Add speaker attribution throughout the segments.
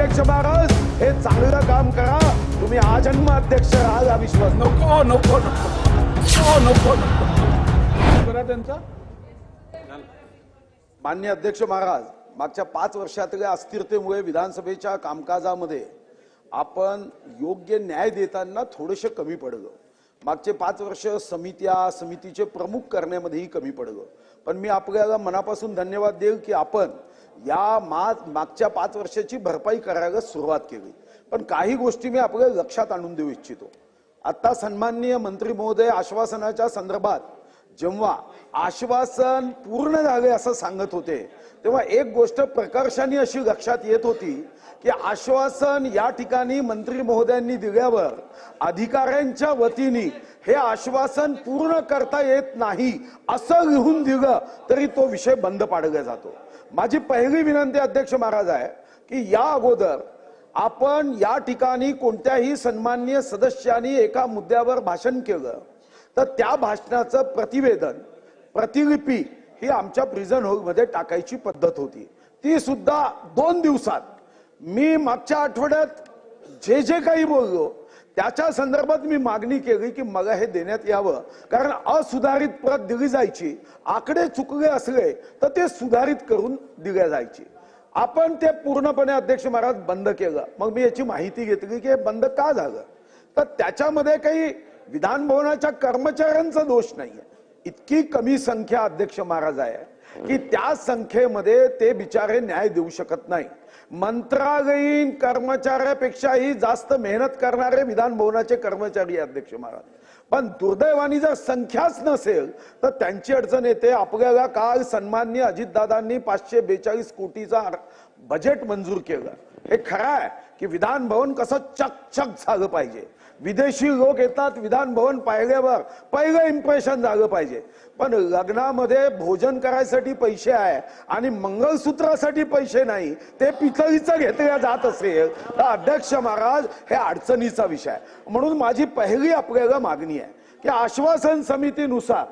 Speaker 1: अध्यक्ष महाराज हे चांगलं काम करा. तुम्ही आजन्म अध्यक्ष राहाल हा विश्वास.
Speaker 2: नको नको नको. नको नको. करा त्यांचा?
Speaker 1: मान्य अध्यक्ष महाराज मागच्या पाच वर्षातल्या अस्थिरतेमुळे विधानसभेच्या कामकाजामध्ये आपण योग्य न्याय देताना थोडेसे कमी पडलो. मागचे पाच वर्ष समित्या समितीचे प्रमुख करण्यामध्येही कमी पडलो. पण मी आपल्याला मनापासून धन्यवाद देईल की आपण या मा मागच्या पाच वर्षाची भरपाई करायला सुरुवात केली. पण काही गोष्टी मी आपल्या लक्षात आणून देऊ इच्छितो. आत्ता सन्माननीय मंत्री महोदय आश्वासनाच्या संदर्भात जेव्हा आश्वासन पूर्ण झाले असं सांगत होते तेव्हा एक गोष्ट प्रकर्षाने अशी लक्षात येत होती की आश्वासन या ठिकाणी मंत्री महोदयांनी दिल्यावर अधिकाऱ्यांच्या वतीने हे आश्वासन पूर्ण करता येत नाही असं लिहून दिलं तरी तो विषय बंद पाडला जातो. माझी पहिली विनंती अध्यक्ष महाराज आहे की या अगोदर आपण या ठिकाणी कोणत्याही सन्माननीय सदस्यांनी एका मुद्द्यावर भाषण केलं. तर त्या भाषणाचं प्रतिवेदन प्रतिलिपी ही आमच्या प्रिझन हॉलमध्ये टाकायची पद्धत होती. ती सुद्धा दोन दिवसात. मी मागच्या आठवड्यात जे जे काही बोललो त्याच्या संदर्भात मी मागणी केली की मला हे देण्यात यावं. कारण असुधारित प्रत दिली जायची. आकडे चुकले असले तर ते सुधारित करून दिल्या जायची. आपण ते पूर्णपणे अध्यक्ष महाराज बंद केलं. मग मी याची माहिती घेतली की हे बंद का झालं? तर त्याच्यामध्ये काही विधान भवनाच्या कर्मचाऱ्यांचा दोष नाहीये. इतकी कमी संख्या अध्यक्ष महाराज आहे की त्या संख्येमध्ये ते बिचारे न्याय देऊ शकत नाही. मंत्रालयीन कर्मचाऱ्यापेक्षाही जास्त मेहनत करणारे विधान भवनाचे कर्मचारी अध्यक्ष महाराज. पण दुर्दैवानी जर संख्याच नसेल तर त्यांची अडचण येते. आपल्याला काल सन्माननीय अजितदादांनी पाचशे बेचाळीस कोटीचा बजेट मंजूर केलं. हे खरं आहे की विधान भवन कसं चकचक झालं पाहिजे. विदेशी लोक येतात विधान भवन पाहिल्यावर पहिलं इम्प्रेशन झालं पाहिजे. पण लग्नामध्ये भोजन करायसाठी पैसे आहे आणि मंगळसूत्रासाठी पैसे नाही ते पितळीचं घेतल्या जात असेल तर अध्यक्ष महाराज हे अडचणीचा विषय म्हणून माझी पहिली आपल्याला मागणी आहे की आश्वासन समितीनुसार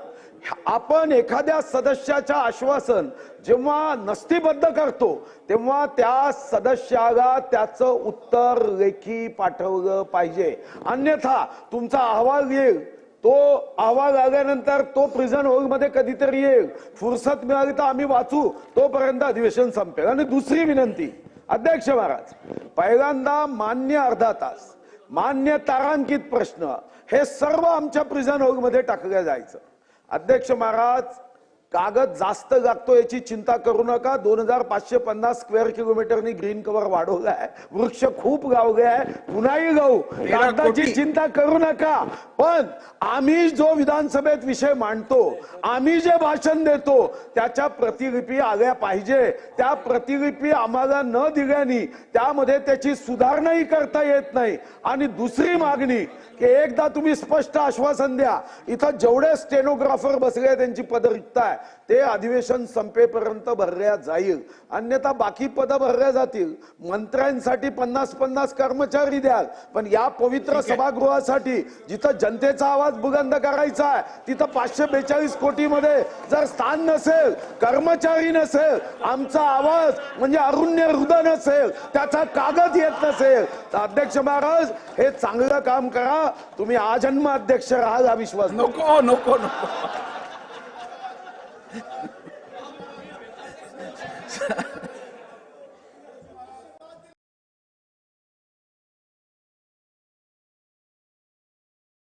Speaker 1: आपण एखाद्या सदस्याच्या आश्वासन जेव्हा नस्तीबद्ध करतो तेव्हा त्या सदस्याला त्याचं उत्तर लेखी पाठवलं पाहिजे. अन्यथा तुमचा अहवाल येईल. तो अहवाल आल्यानंतर तो प्रिझन हॉलमध्ये कधीतरी येईल. फुरसत मिळाली तर आम्ही वाचू. तोपर्यंत अधिवेशन संपेल. आणि दुसरी विनंती अध्यक्ष महाराज पहिल्यांदा मान्य अर्धा तास मान्य तारांकित प्रश्न हे सर्व आमच्या प्रिझन हॉलमध्ये टाकलं जायचं. अध्यक्ष महाराज कागद जास्त लागतो याची चिंता करू नका. दोन हजार पाचशे पन्नास स्क्वेअर किलोमीटरनी ग्रीन कव्हर वाढवलं आहे. वृक्ष खूप गावले आहे. पुन्हाही गाऊ. कागदाची. चिंता करू नका. पण आम्ही जो विधानसभेत विषय मांडतो आम्ही जे भाषण देतो त्याच्या प्रतिलिपी आल्या पाहिजे. त्या प्रतिलिपी आम्हाला न दिल्याने त्यामध्ये त्याची सुधारणाही करता येत नाही. आणि दुसरी मागणी की एकदा तुम्ही स्पष्ट आश्वासन द्या. इथं जेवढे स्टेनोग्राफर बसले त्यांची पद रिक्त आहे. ते अधिवेशन संपेपर्यंत भरल्या जाईल. अन्यथा बाकी पद भरल्या जातील. मंत्र्यांसाठी पन्नास पन्नास कर्मचारी द्याल. पण या पवित्र सभागृहासाठी जिथं जनतेचा आवाज बुलंद करायचा आहे तिथं पाचशे बेचाळीस कोटी मध्ये जर स्थान नसेल कर्मचारी नसेल आमचा आवाज म्हणजे अरुण्य हृदय नसेल त्याचा कागद येत नसेल तर अध्यक्ष महाराज हे चांगलं काम करा. तुम्ही आजन्म अध्यक्ष राहाल हा विश्वास.
Speaker 2: नको नको नको. ハハハハ!